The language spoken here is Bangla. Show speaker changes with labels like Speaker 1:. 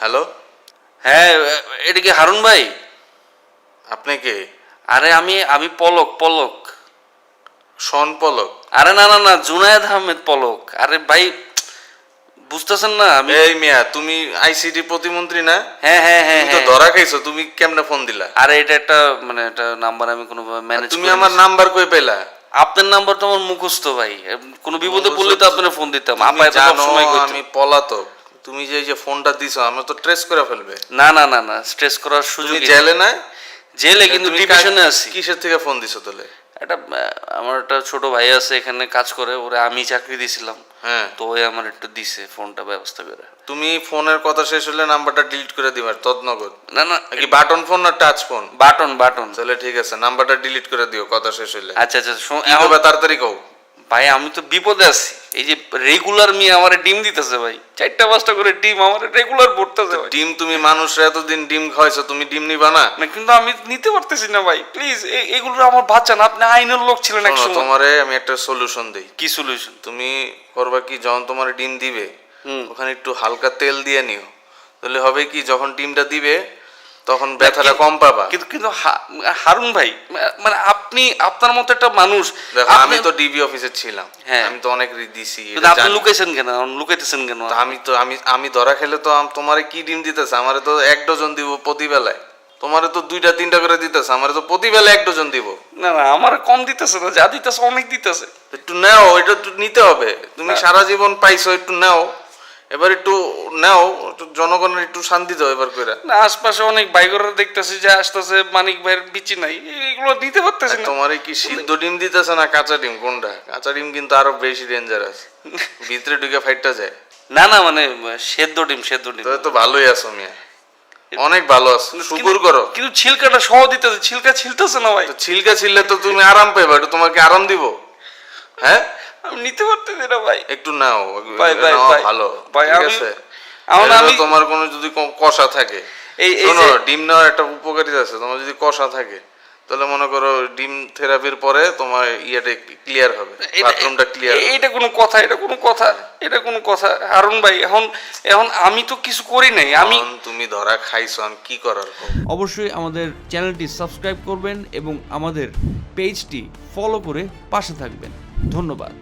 Speaker 1: হ্যালো
Speaker 2: হ্যাঁ এটা কি হারুন ভাই
Speaker 1: আপনি কে
Speaker 2: আরে আমি আমি পলক পলক
Speaker 1: শন পলক
Speaker 2: আরে না না না জুনায়েদ আহমেদ পলক আরে ভাই বুঝতেছেন না আমি
Speaker 1: এই মিয়া তুমি আইসিটি প্রতিমন্ত্রী না
Speaker 2: হ্যাঁ হ্যাঁ হ্যাঁ
Speaker 1: তুমি তো
Speaker 2: হ্যাঁ।
Speaker 1: ধরা খাইছো তুমি কেমনে ফোন দিলা
Speaker 2: আরে এটা একটা মানে একটা নাম্বার আমি কোনো ম্যানেজ
Speaker 1: তুমি আমার নাম্বার কই পেলা
Speaker 2: আপনার নাম্বার তো আমার মুখস্থ ভাই কোনো বিপদে পড়লে তো আপনার ফোন দিতাম তো
Speaker 1: জানো আমি
Speaker 2: আমি
Speaker 1: পলাতক তুমি যে এই যে ফোনটা দিছো আমি তো ট্রেস করে ফেলবে।
Speaker 2: না না না না স্ট্রেস করার সুযোগ
Speaker 1: তুমি জেলে না
Speaker 2: জেলে কিন্তু
Speaker 1: তুমি
Speaker 2: ডিভিশনে আছি।
Speaker 1: কিসের থেকে ফোন দিছো তাহলে?
Speaker 2: একটা আহ, আমার একটা ছোট ভাই আছে এখানে কাজ করে ওরে আমি চাকরি দিছিলাম।
Speaker 1: হ্যাঁ।
Speaker 2: তো ওই আমার একটু দিছে ফোনটা ব্যবস্থা করে।
Speaker 1: তুমি ফোনের কথা শেষ হলে নাম্বারটা ডিলিট করে দিবার তদনগর
Speaker 2: না না
Speaker 1: কি বাটন ফোন না টাচ ফোন
Speaker 2: বাটন বাটন
Speaker 1: তাহলে ঠিক আছে নাম্বারটা ডিলিট করে দিও কথা শেষ হলে
Speaker 2: আচ্ছা আচ্ছা
Speaker 1: কি
Speaker 2: এখন-
Speaker 1: তাড়াতাড়ি কও?
Speaker 2: ভাই আমি তো বিপদে আছি। এই যে রেগুলার মেয়ে আমার ডিম দিতেছে ভাই চারটা পাঁচটা করে ডিম আমার রেগুলার পড়তেছে ভাই।
Speaker 1: ডিম তুমি মানুষরা এতদিন ডিম খাওয়াইছো তুমি ডিম নিবা না?
Speaker 2: না কিন্তু আমি নিতে পারতেছি না ভাই। প্লিজ এগুলো আমার বাচ্চা না আপনি আইনের লোক ছিলেন এক
Speaker 1: শোনো,
Speaker 2: সময়।
Speaker 1: তোমারে আমি একটা সলিউশন দেই।
Speaker 2: কি সলিউশন
Speaker 1: তুমি করবা কি যখন তোমার ডিম দিবে। ওখানে একটু হালকা তেল দিয়ে নিও। তাহলে হবে কি যখন ডিমটা দিবে তখন ব্যথাটা কম পাবা।
Speaker 2: কিন্তু কিন্তু হারুন ভাই মানে আপনি আপনার মতো একটা মানুষ
Speaker 1: দেখো আমি তো ডিবি অফিসে ছিলাম।
Speaker 2: হ্যাঁ।
Speaker 1: আমি তো অনেক দিছি
Speaker 2: আপনি
Speaker 1: জানি।
Speaker 2: লুকাইছেন কেন? লুকাইতেছেন কেন?
Speaker 1: আমি তো আমি আমি ধরা খেলে তো তোমারে কি ডিম দিতেছে? আমারে তো এক ডজন দিব প্রতি বেলায় তোমারে তো দুইটা তিনটা করে দিতেছে। আমারে তো প্রতি বেলায় এক ডজন দিব।
Speaker 2: না না আমার কম দিতেছে না যা দিতেছে অনেক দিতেছে।
Speaker 1: একটু নাও এটা একটু নিতে হবে। তুমি সারা জীবন পাইছো একটু নাও। এবার একটু নাও একটু জনগণের একটু শান্তি দাও এবার করে
Speaker 2: না আশপাশে অনেক বাইকরা দেখতেছি যে আসতেছে মানিক ভাইয়ের বিচি নাই এগুলো দিতে পারতেছি না।
Speaker 1: তোমার কি সিদ্ধ ডিম দিতেছে না কাঁচা ডিম? কোনটা? কাঁচা ডিম কিন্তু আরও বেশি ডেঞ্জারাস ভিতরে ঢুকে ফাইটটা যায়।
Speaker 2: না না মানে সেদ্ধ ডিম সেদ্ধ ডিম।
Speaker 1: তো তো ভালোই আছো মিয়া। অনেক ভালো আছো। শুকুর করো।
Speaker 2: কিন্তু ছিলকাটা সহ দিতেছে ছিলকা ছিলতেছে না ভাই।
Speaker 1: তো ছিলকা ছিললে তো তুমি আরাম পাইবা এটা তোমাকে আরাম দিব। হ্যাঁ?
Speaker 2: আমি নিতে পারতেছি না ভাই।
Speaker 1: একটু নাও
Speaker 2: ভাই, ভাই, ভাই,
Speaker 1: ভালো।
Speaker 2: ভাই, আমি-
Speaker 1: আছে।
Speaker 2: আমার আমি-
Speaker 1: তোমার কোনো যদি কষা থাকে।
Speaker 2: এই- এই
Speaker 1: শোনো ডিম নেওয়ার একটা উপকারিতা আছে। তোমার যদি কষা থাকে তাহলে মনে করো ডিম থেরাপির পরে তোমার ইয়েটা ক্লিয়ার হবে।
Speaker 2: এটা-
Speaker 1: বাথরুমটা ক্লিয়ার
Speaker 2: এটা কোনো কথা এটা কোনো কথা এটা কোনো কথা। হারুন ভাই এখন এখন আমি তো কিছু করি নাই। আমি
Speaker 1: তুমি ধরা খাইছো আমি কি করার
Speaker 3: অবশ্যই আমাদের চ্যানেলটি সাবস্ক্রাইব করবেন এবং আমাদের পেজটি ফলো করে পাশে থাকবেন। ধন্যবাদ।